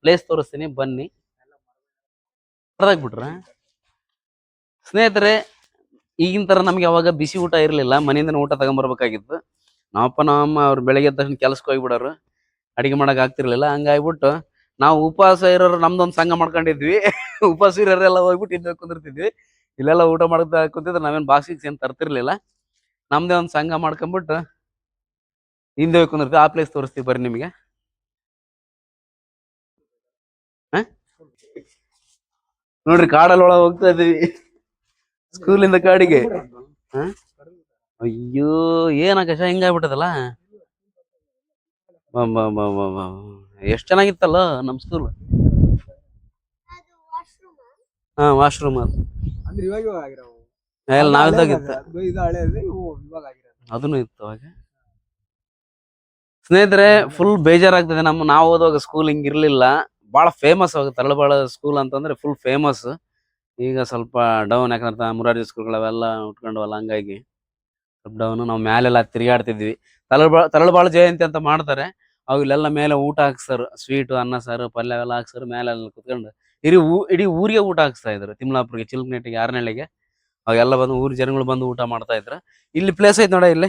ಪ್ಲೇಸ್ ತೋರಿಸ್ತೀನಿ ಬನ್ನಿ. ಬಿಟ್ರ ಸ್ನೇಹಿತರೆ ಈಗಿನ ತರ ನಮ್ಗೆ ಅವಾಗ ಬಿಸಿ ಊಟ ಇರಲಿಲ್ಲ ಮನೆಯಿಂದ ಊಟ ತಗೊಂಬರ್ಬೇಕಾಗಿತ್ತು. ನಮ್ಮಪ್ಪ ನಮ್ಮ ಅವ್ರು ಬೆಳಗ್ಗೆ ಎದ್ದ ತಕ್ಷಣ ಕೆಲಸಕ್ಕೆ ಹೋಗ್ಬಿಡೋರು. ಅಡಿಗೆ ಮಾಡಕ್ ಆಗ್ತಿರ್ಲಿಲ್ಲ ಹಂಗಾಗ್ಬಿಟ್ಟು ನಾವು ಉಪವಾಸ ಇರೋರು ನಮ್ದೊಂದು ಸಂಘ ಮಾಡ್ಕೊಂಡಿದ್ವಿ. ಉಪವಾಸ ಇರೋರೆಲ್ಲ ಹೋಗ್ಬಿಟ್ಟು ಇಲ್ಲಿ ಕುಂದಿರ್ತಿದ್ವಿ. ಇಲ್ಲೆಲ್ಲ ಊಟ ಮಾಡ್ತಾ ಕುಂತಿದ್ರೆ ನಾವೇನು ಬಾಕ್ಸಿಗೆ ಏನು ತರ್ತಿರ್ಲಿಲ್ಲ. ನಮ್ದೇ ಒಂದು ಸಂಘ ಮಾಡ್ಕೊಂಬಿಟ್ಟು ಹಿಂದೆ ಹೋಗಿ ಕುಂದಿರ್ತೀವಿ. ಆ ಪ್ಲೇಸ್ ತೋರಿಸ್ತೀವಿ ಬರ್ರಿ ನಿಮಗೆ? ನೋಡ್ರಿ ಕಾಡಲ್ಲಿ ಒಳಗೆ ಹೋಗ್ತಾ ಇದೀವಿ. ಸ್ಕೂಲಿಂದ ಕಾಡಿಗೆ. ಅಯ್ಯೋ, ಏನ್ ಆಕಾಶ? ಹಿಂಗಾಗ್ಬಿಟ್ಟದಲ್ಲ? ಎಷ್ಟ್ ಚೆನ್ನಾಗಿತ್ತಲ್ಲ ನಮ್ ಸ್ಕೂಲ್ ಹಾ ವಾಶ್ರೂಮ್ ಅದು. ಅಂದ್ರೆ ಇವಾಗ ಇವಾಗ ಆಗಿರೋವು. ಎಲ್ಲ ನಾವಿದ್ದಾಗಿತ್ತು ಅದು ಇದು ಹಳೇದು ಇವು ಇವಾಗ ಆಗಿರೋದು. ಅದನ್ನು ಇತ್ತು ಅವಾಗ ಸ್ನೇಹಿತರೆ ಫುಲ್ ಬೇಜಾರಾಗ್ತದೆ ನಮ್ಮ ನಾವು ಓದುವಾಗ ಸ್ಕೂಲ್ ಹಿಂಗ್ ಇರ್ಲಿಲ್ಲ. ಬಹಳ ಫೇಮಸ್ ಅವಾಗ ತರಳಬಾಳ ಸ್ಕೂಲ್ ಅಂತಂದ್ರೆ ಫುಲ್ ಫೇಮಸ್ ಈಗ ಸ್ವಲ್ಪ ಡೌನ್ ಯಾಕಂದ್ರೆ ಮುರಾರ್ಜಿ ಸ್ಕೂಲ್ಗಳವೆಲ್ಲ ಉಟ್ಕೊಂಡವಲ್ಲ ಹಂಗಾಗಿ. ಸ್ವಲ್ಪ ಡೌನ್ ನಾವು ಮ್ಯಾಲೆಲ್ಲ ತಿರುಗಾಡ್ತಿದ್ವಿ. ತರಳಬಾಳ ತರಳಬಾಳ ಜಯಂತಿ ಅಂತ ಮಾಡ್ತಾರೆ. ಅವು ಇಲ್ಲೆಲ್ಲ ಮೇಲೆ ಊಟ ಹಾಕ್ಸ್ತಾರ ಸ್ವೀಟ್ ಅನ್ನ, ಸಾರು, ಪಲ್ಯ ಎಲ್ಲ ಹಾಕ್ಸ್ತಾರ ಮೇಲೆ ಎಲ್ಲ ಕುತ್ಕೊಂಡು ಇಡೀ ಊ, ಇಡೀ ಊರಿಗೆ ಊಟ ಹಾಕ್ಸ್ತಾ ಇದ್ರು ತಿಮ್ಲಾಪುರಿಗೆ, ಚಿಲ್ಕನೆಟ್ಟಿಗೆ ಆರನಹಳ್ಳಿಗೆ ಅವಾಗೆಲ್ಲ ಬಂದು ಊರ್ ಜನಗಳು ಬಂದು ಊಟ ಮಾಡ್ತಾ ಇದ್ರು. ಇಲ್ಲಿ ಪ್ಲೇಸ್ ಐತೆ ನೋಡ ಇಲ್ಲಿ.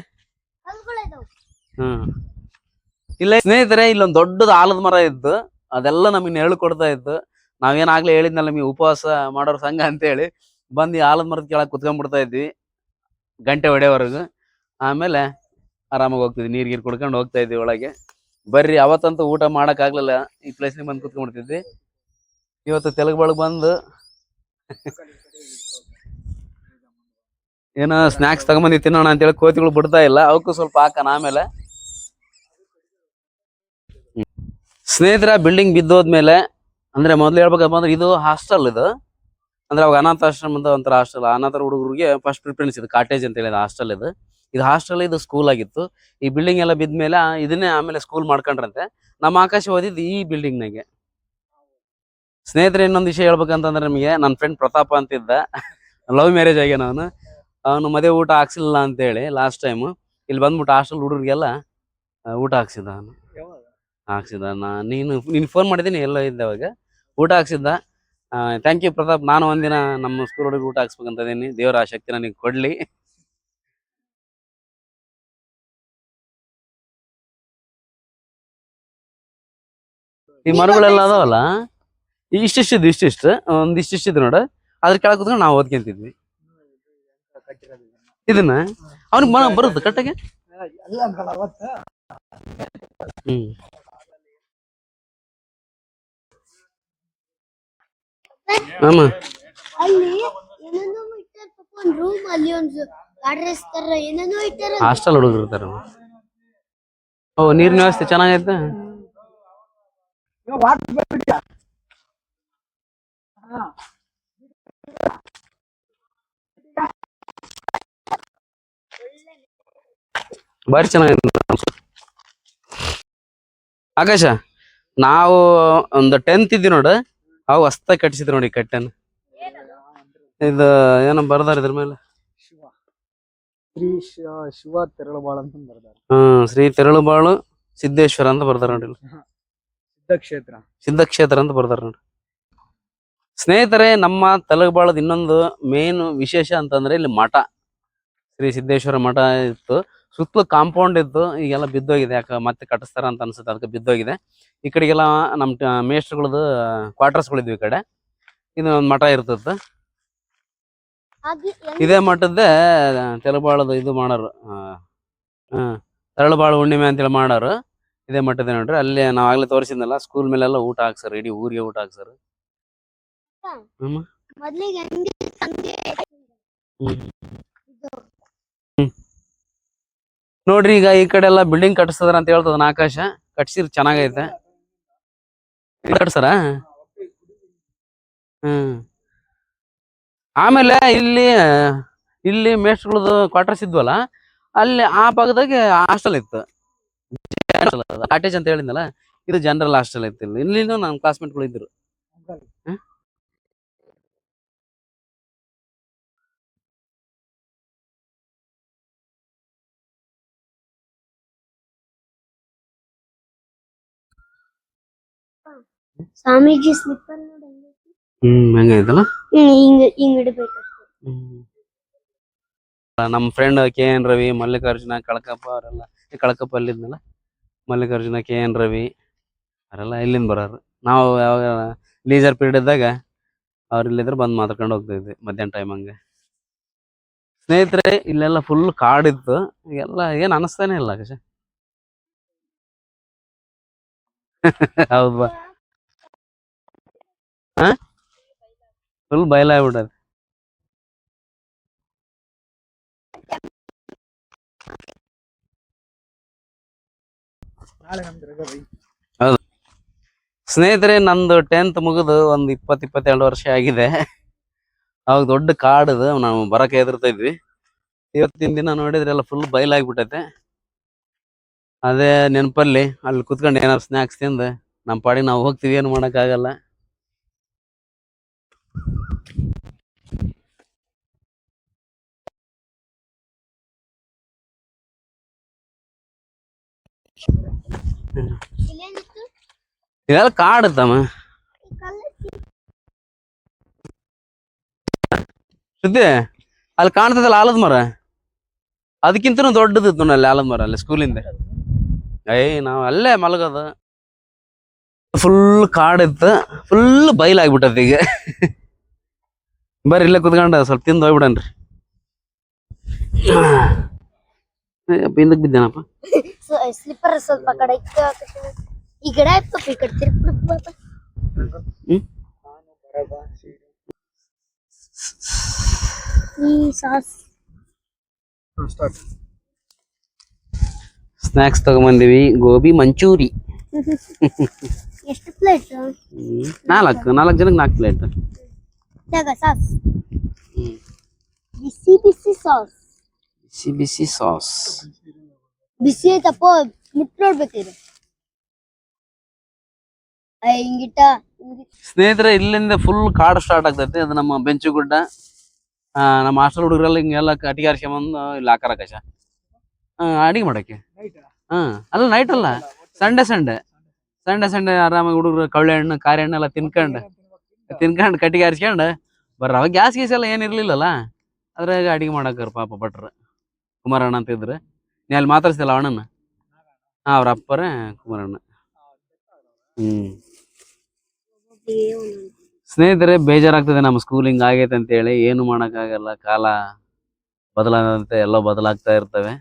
ಹ್ಮ್. ಇಲ್ಲ ಸ್ನೇಹಿತರೆ, ಇಲ್ಲೊಂದು ದೊಡ್ಡದ ಆಲದ ಮರ ಇದ್ದು ಅದೆಲ್ಲ ನಮಗೆ ನೆರಳು ಕೊಡ್ತಾ ಇತ್ತು. ನಾವೇನಾಗ್ಲೇ ಹೇಳಿದ್ನಲ್ಲ ನಮಗೆ ಉಪವಾಸ ಮಾಡೋರ್ ಸಂಘ ಅಂತ ಹೇಳಿ ಬಂದು ಈ ಆಲದ ಮರದ ಕೆಳಗೆ ಕುತ್ಕೊಂಡ್ಬಿಡ್ತಾ ಇದ್ವಿ. ಗಂಟೆ ಹೊಡೆಯವರೆಗೂ ಆಮೇಲೆ ಆರಾಮಾಗಿ ಹೋಗ್ತಿದ್ವಿ. ನೀರ್ ಗೀರ್ ಕುಡ್ಕೊಂಡು ಹೋಗ್ತಾ ಇದ್ವಿ ಒಳಗೆ. ಬರ್ರಿ, ಅವತ್ತಂತೂ ಊಟ ಮಾಡಕ್ ಆಗ್ಲಿಲ್ಲ ಈ ಪ್ಲೇಸ್ನಿಗೆ ಬಂದು ಕುತ್ಕೊಂಡ್ಬಿಡ್ತಿದ್ವಿ. ಇವತ್ತು ತೆಲುಗು ಬಳಗ್ ಬಂದು ಏನೋ ಸ್ನಾಕ್ಸ್ ತಗೊಂಬಂದಿ ತಿನ್ನೋಣ ಅಂತೇಳಿ ಕೋತಿಗಳು ಬಿಡ್ತಾ ಇಲ್ಲ. ಅವಕ್ಕೂ ಸ್ವಲ್ಪ ಹಾಕೋಣ ಆಮೇಲೆ. ಸ್ನೇಹಿತರ ಬಿಲ್ಡಿಂಗ್ ಬಿದ್ದೋದ್ಮೇಲೆ, ಅಂದ್ರೆ ಮೊದ್ಲು ಹೇಳ್ಬೇಕಪ್ಪ ಅಂದ್ರೆ ಇದು ಹಾಸ್ಟೆಲ್ ಇದು. ಅಂದ್ರೆ ಅವಾಗ ಅನಾಥಾಶ್ರಮದ ಒಂಥರ ಹಾಸ್ಟೆಲ್ ಅನಾಥರ ಹುಡುಗರಿಗೆ ಫಸ್ಟ್ ಪ್ರಿಫರೆನ್ಸ್ ಇದು ಕಾಟೇಜ್ ಅಂತ ಹೇಳಿದ ಹಾಸ್ಟೆಲ್ ಇದು. ಇದು ಹಾಸ್ಟೆಲ್ ಇದು ಸ್ಕೂಲ್ ಆಗಿತ್ತು. ಈ ಬಿಲ್ಡಿಂಗ್ ಎಲ್ಲ ಬಿದ್ದ ಮೇಲೆ ಇದನ್ನೇ ಆಮೇಲೆ ಸ್ಕೂಲ್ ಮಾಡ್ಕೊಂಡ್ರಂತೆ. ನಮ್ಮ ಆಕಾಶ ಓದಿದ್ದು ಈ ಬಿಲ್ಡಿಂಗ್ ನಾಗೆ ಸ್ನೇಹಿತರೆ, ಇನ್ನೊಂದು ವಿಷಯ ಹೇಳ್ಬೇಕಂತಂದ್ರೆ ನಮಗೆ ನನ್ನ ಫ್ರೆಂಡ್ ಪ್ರತಾಪ ಅಂತಿದ್ದ. ಲವ್ ಮ್ಯಾರೇಜ್ ಆಗ್ಯಾನ ಅವನು ಅವನು ಮದುವೆ ಊಟ ಹಾಕ್ಸಿಲ್ಲ ಅಂತೇಳಿ ಲಾಸ್ಟ್ ಟೈಮ್ ಇಲ್ಲಿ ಬಂದ್ಬಿಟ್ಟು ಹಾಸ್ಟೆಲ್ ಹುಡುಗರಿಗೆಲ್ಲ ಊಟ ಹಾಕ್ಸಿದ ಅವನು. ಹಾಕ್ಸಿದ ನಾ ನೀನು ನೀನು ಫೋನ್ ಮಾಡಿದ್ದೀನಿ, ಎಲ್ಲ ಇದ್ದೆ ಅವಾಗ. ಊಟ ಹಾಕ್ಸಿದ್ದ. Thank you Pratap. ನಾನು ಒಂದಿನ ನಮ್ಮ ಸ್ಕೂಲ್ ಹುಡುಗ ಊಟ ಹಾಕ್ಸ್ಬೇಕಂತ ಇದ್ದೀನಿ. ದೇವರ ಆ ಶಕ್ತಿ ನನಗೆ ಕೊಡ್ಲಿ. ಈ ಮರಗಳೆಲ್ಲ ಅದಾವಲ್ಲ? ಇಷ್ಟಿಷ್ಟು ಇಷ್ಟಿಷ್ಟಿದ್ದು ಇಷ್ಟಿಷ್ಟು. ಒಂದ್ ಇಷ್ಟಿಷ್ಟಿದ್ದು ನೋಡ. ಅದ್ರ ಕೆಳಗೆ ಕುತ್ಕೊಂಡು ನಾವು ಓದ್ಕೊಂತಿದ್ವಿ. ಇದನ್ನ. ಅವ್ನಿಗೆ ಮನ ಬರುತ್ತೆ ಕಟ್ಟಗೆ ಹ್ಮ್. ಆಮ ಅಲ್ಲಿ ಏನೇನೋ ಇಟ್ಟಾರ ಪಾಪ ರೂಮ್ ಅಲ್ಲಿ ಒಂದು ತರ ಏನೇನೋ ಇಟ್ಟಾರ ಹಾಸ್ಟೆಲ್ ಹುಡುಗರು ಇರ್ತಾರ ಓ ನೀರಿನ ವ್ಯವಸ್ಥೆ ಚೆನ್ನಾಗೈತೆ? ಹಾ. ಬಾರಿ ಚೆನ್ನಾಗೈತೆ ಆಕಾಶ ನಾವು ಒಂದು ಟೆಂತ್ ಇದ್ದೀವಿ ನೋಡು. ಅವು ಹೊಸ್ತ ಕಟ್ಟಿಸಿದ್ರು ನೋಡಿ ಕಟ್ಟೆನ. ಇದು ಏನೋ ಬರ್ದಾರ ಇದ್ರ ಮೇಲೆ. ಶಿವ. ಶ್ರೀ ಶಿವ- ತೆರಳಬಾಳ ಅಂತ ಬರ್ದಾರ. ಹ್ಮ್ ಶ್ರೀ ತೆರಳುಬಾಳು ಸಿದ್ದೇಶ್ವರ ಅಂತ ಬರ್ದಾರ ನೋಡಿ. ಸಿದ್ಧಕ್ಷೇತ್ರ. ಸಿದ್ಧಕ್ಷೇತ್ರ ಅಂತ ಬರ್ತಾರೆ ನೋಡಿ ಸ್ನೇಹಿತರೆ ನಮ್ಮ ತಲಗಬಾಳದ ಇನ್ನೊಂದು ಮೇನ್ ವಿಶೇಷ ಅಂತಂದ್ರೆ ಇಲ್ಲಿ ಮಠ. ಶ್ರೀ ಸಿದ್ದೇಶ್ವರ ಮಠ ಇತ್ತು. ಸುತ್ತಲೂ ಕಾಂಪೌಂಡ್ ಇತ್ತು. ಈಗೆಲ್ಲ ಬಿದ್ದೋಗಿದೆ. ಯಾಕೆ ಮತ್ತೆ ಕಟ್ಟಿಸ್ತಾರ ಅಂತ ಅನ್ಸುತ್ತೆ. ಅದಕ್ಕೆ ಬಿದ್ದೋಗಿದೆ. ಈ ಕಡೆಗೆಲ್ಲ ನಮ್ಮ ಮೇಸ್ಟ್ರುಗಳದ್ದು ಕ್ವಾರ್ಟರ್ಸ್ಗಳಿದ್ವು ಈ ಕಡೆ. ಇದು ಒಂದು ಮಠ ಇರ್ತದೆ ಇದೆ ಮಠದ್ದೇ ತೆಲಬಾಳದ ಇದು ಮಾಡೋರು. ತೆರಳುಬಾಳು ಹುಣ್ಣಿಮೆ ಅಂತೇಳಿ ಮಾಡೋರು. ಇದೇ ಮಟ್ಟದ ನೋಡ್ರಿ. ಅಲ್ಲಿ ನಾವ್ ಆಗ್ಲೇ ತೋರಿಸಿದ್ನಲ್ಲ ಸ್ಕೂಲ್ ಮೇಲೆಲ್ಲ ಊಟ ಹಾಕ್ಸರ್ ಇಡೀ ಊರಿಗೆ ಊಟ ಹಾಕ್ಸರ್ ನೋಡ್ರಿ ಈಗ ಈ ಕಡೆ ಎಲ್ಲ ಬಿಲ್ಡಿಂಗ್ ಕಟ್ಸದ್ರ ಅಂತ ಹೇಳ್ತದ ಆಕಾಶ. ಕಟ್ಸಿರ್ ಚೆನ್ನಾಗೈತೆ. ಕಟ್ಸರ ಹ್ಮ್. ಆಮೇಲೆ ಇಲ್ಲಿ ಇಲ್ಲಿ ಮೇಸ್ಟ್ಗಳದ್ದು ಕ್ವಾರ್ಟರ್ಸ್ ಇದ್ವಲ್ಲ ಅಲ್ಲಿ ಆ ಭಾಗದಾಗೆ ಹಾಸ್ಟೆಲ್ ಇತ್ತು. ಕಾಟೇಜ್ ಅಂತ ಹೇಳಿದ್ನಲ್ಲ ಇದು ಜನರಲ್ ಹಾಸ್ಟೆಲ್ ಐತಿ ಇಲ್ಲಿ. ಇಲ್ಲಿನೂ ನಮ್ಮ ಕ್ಲಾಸ್ಮೇಟ್ಗಳು ಇದ್ರು? ಸ್ವಾಮೀಜಿ ಸ್ಲಿಪ್ಪರ್ ನೋಡಿ? ಹ್ಮ್ ಹೆಂಗೈತಲ್ಲ ಹ್ಮ್ ಹಿಂಗ್ ಹಿಂಗ್ ಇಡ್ಬೇಕು ನಮ್ಮ friend K N Ravi Mallikarjuna Kalakappa ಅವರೆಲ್ಲ ಕಳಕಪ್ಪ ಅಲ್ಲಿದ್ನಲ್ಲ ಮಲ್ಲಿಕಾರ್ಜುನ ಕೆ ಎನ್ ರವಿ, ಅವರೆಲ್ಲ ಇಲ್ಲಿಂದ ಬರೋರು. ನಾವು ಯಾವಾಗ ಲೀಸರ್ ಪೀರಿಯಡ್ ಇದ್ದಾಗ ಅವ್ರು ಇಲ್ಲಿದ್ರೆ ಬಂದು ಮಾತಾಡ್ಕೊಂಡು ಹೋಗ್ತಿದ್ವಿ ಮಧ್ಯಾಹ್ನ ಟೈಮ್ ಹಂಗೆ. ಸ್ನೇಹಿತರೆ, ಇಲ್ಲೆಲ್ಲ ಫುಲ್ ಕಾಡಿತ್ತು ಎಲ್ಲ ಏನು ಅನಿಸ್ತಾನೆ ಇಲ್ಲ ಕಶ ಹೌದು ಬಾ. ಫುಲ್ ಬಯಲಾಗ್ಬಿಟ್ಟದೆ ಬೈ. ಸ್ನೇಹಿತರೆ, ನಂದು ಟೆಂತ್ ಮುಗಿದು ಒಂದು ಇಪ್ಪತ್ತು, ಇಪ್ಪತ್ತೆರಡು ವರ್ಷ ಆಗಿದೆ. ಅವಾಗ ದೊಡ್ಡ ಕಾಡದು ನಾವು ಬರಕ್ಕೆ ಹೆದರ್ತಾ ಇದ್ವಿ. ಇವತ್ತಿನ ದಿನ ನೋಡಿದ್ರೆ ಎಲ್ಲ ಫುಲ್ ಬಯಲಾಗ್ಬಿಟ್ಟೈತೆ ಅದೇ ನೆನಪಲ್ಲಿ ಅಲ್ಲಿ ಕುತ್ಕೊಂಡು ಏನಾರು ಸ್ನ್ಯಾಕ್ಸ್ ತಿಂದು ನಮ್ಮ ಪಾಡಿಗೆ ನಾವು ಹೋಗ್ತೀವಿ, ಏನು ಮಾಡೋಕ್ಕಾಗಲ್ಲ. ಇದೆಲ್ಲ ಕಾಡುತ್ತಮ್ಮ ಈ ಕಲ್ಲು ಸುದ್ದಿ ಅಲ್ಲಿ ಕಾಣ್ತದಲ್ಲ ಆಲದ ಮರ ಅದಕ್ಕಿಂತ ದೊಡ್ಡದಿತ್ತು ನೋಡಿ ಅಲ್ಲಿ ಆಲದ ಮರ ಅಲ್ಲಿ ಸ್ಕೂಲಿಂದ ಏಯ್ ನಾವು ಅಲ್ಲೇ ಮಲಗೋದು ಫುಲ್ ಕಾಡಿತ್ತು ಫುಲ್ ಬಯಲಾಗ್ಬಿಟ್ಟದ ಈಗ ಬರ್ರಿ ಇಲ್ಲೇ ಕುತ್ಕೊಂಡು ಸ್ವಲ್ಪ ತಿಂದು ಹೋಗ್ಬಿಡನ್ರಿ ಹಿಂದಕ್ಕೆ ಬಿದ್ದೇನಪ್ಪ. ಸ್ಲಿಪ್ಪರ್ ಸ್ವಲ್ಪ ಕಡೆ ಇತ್ತು. ಈ ಕಡೆ ಆಯ್ತು ಈ ಕಡೆ ಬರಬ ಸೀಡು ಈ ಸಾಸ್. ಸ್ನಾಕ್ಸ್ ಸ್ನ್ಯಾಕ್ಸ್ ತಗೊಂಬಂದಿವಿ. ಗೋಬಿ ಮಂಚೂರಿ. ಎಷ್ಟು ಪ್ಲೇಟ್. ನಾಲ್ಕು ನಾಲ್ಕು ಜನಕ್ಕೆ ನಾಲ್ಕು ಪ್ಲೇಟ್. ಸಾಸ್. ಬಿಸಿ ಬಿಸಿ ಸಾಸ್. ಬಿಸಿ ಬಿಸಿ ಸಾಸ್. ಬಿಸಿ ಐತಪ್ಪ ಹಿಂಗಿಟ್ಟ ಹಿಂಗಿಟ್ಟ ಸ್ನೇಹಿತರೆ ಇಲ್ಲಿಂದ ಫುಲ್ ಕಾಡು ಸ್ಟಾರ್ಟ್ ಆಗ್ತೈತಿ. ಅದು ನಮ್ಮ ಬೆಂಚುಗುಡ್ಡ. ಆ, ನಮ್ಮ ಹಾಸ್ಟೆಲ್ ಹುಡುಗರೆಲ್ಲ ಹಿಂಗೆಲ್ಲ ಕಟ್ಟಿಗೆ ಹಾರ್ಸ್ಕೊಂಬಂದು ಇಲ್ಲಿ ಹಾಕಾರ ಕಶ ಅಡಿಗೆ ಮಾಡಕ್ಕೆ? ಹಾ ಅಲ್ಲ ನೈಟ್ ಅಲ್ಲ. ಸಂಡೆ ಸಂಡೆ ಸಂಡೆ ಸಂಡೆ ಆರಾಮಾಗಿ ಹುಡುಗರು ಕಳ್ಳೆ ಹಣ್ಣು ಕಾರಿ ಹಣ್ಣು ಎಲ್ಲ ತಿನ್ಕೊಂಡು ತಿನ್ಕೊಂಡು ಕಟ್ಟಿಗೆ ಹರ್ಸ್ಕೊಂಡು ಬರ್ರ ಅವಾಗ ಗ್ಯಾಸ್ ಗೀಸ್ ಎಲ್ಲ ಏನು ಇರ್ಲಿಲ್ಲಲ್ಲ. ಅದ್ರಾಗ ಅಡಿಗೆ ಮಾಡಕ್ಕಾರ ಪಾಪ ಭಟ್ರು. ಕುಮಾರಣ್ಣ ಅಂತ ಇದ್ರೆ. ನೀ ಅಲ್ಲಿ ಮಾತಾಡ್ಸಿಲ್ಲ ಅಣ್ಣನ ಹಾ, ಅವ್ರ ಅಪ್ಪರೇ ಕುಮಾರಣ್ಣ. ಹ್ಮ್. ಸ್ನೇಹಿತರೆ, ಬೇಜಾರಾಗ್ತದೆ ನಮ್ಮ ಸ್ಕೂಲ್ ಹಿಂಗ್ ಆಗೈತೆ ಅಂತೇಳಿ ಏನು ಮಾಡೋಕ್ಕಾಗಲ್ಲ, ಕಾಲ ಬದಲಾದಂತೆ ಎಲ್ಲ ಬದಲಾಗ್ತಾ ಇರ್ತವೆ.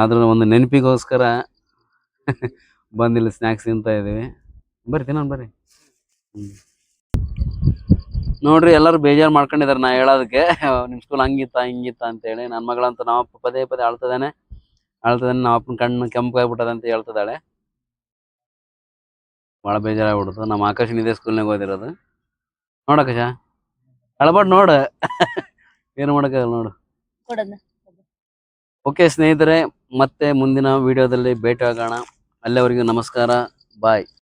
ಆದ್ರೂ ಒಂದು ನೆನಪಿಗೋಸ್ಕರ ಬಂದಿಲ್ಲ ಸ್ನ್ಯಾಕ್ಸ್ ತಿಂತಾ ಇದೀವಿ. ಬರ್ರಿ ತಿನ್ನೋಣ, ಬರ್ರಿ. ಹ್ಮ್. ನೋಡ್ರಿ ಎಲ್ಲರೂ ಬೇಜಾರು ಮಾಡ್ಕೊಂಡಿದಾರೆ ನಾ ಹೇಳೋದಕ್ಕೆ. ನಿಮ್ಮ ಸ್ಕೂಲ್ ಹಂಗಿತ್ತ ಹಿಂಗಿತ್ತ ಅಂತೇಳಿ ನನ್ನ ಮಗಳಂತೂ ನಮ್ಮ ಅಪ್ಪ ಪದೇ ಪದೇ ಅಳ್ತದಾನೆ. ಅಳ್ತದಾನೆ ನಮ್ಮ ಅಪ್ಪನ ಕಣ್ಣು ಕೆಂಪಾಗ್ಬಿಟ್ಟದ ಅಂತ ಹೇಳ್ತಿದ್ದಾಳೆ ಭಾಳ ಬೇಜಾರಾಗ್ಬಿಡ್ತು. ನಮ್ಮ ಆಕಾಶನ್ ಇದೇ ಸ್ಕೂಲ್ನಾಗ ಓದಿರೋದು. ನೋಡಕಶ ಅಳಬಾಡ್ ನೋಡು. ಏನು ಮಾಡೋಕ್ಕಾಗಲ್ಲ ನೋಡು. ಓಕೆ ಸ್ನೇಹಿತರೆ ಮತ್ತೆ ಮುಂದಿನ ವಿಡಿಯೋದಲ್ಲಿ ಭೇಟಿ ಆಗೋಣ ಅಲ್ಲಿವರೆಗೂ ನಮಸ್ಕಾರ. ಬಾಯ್.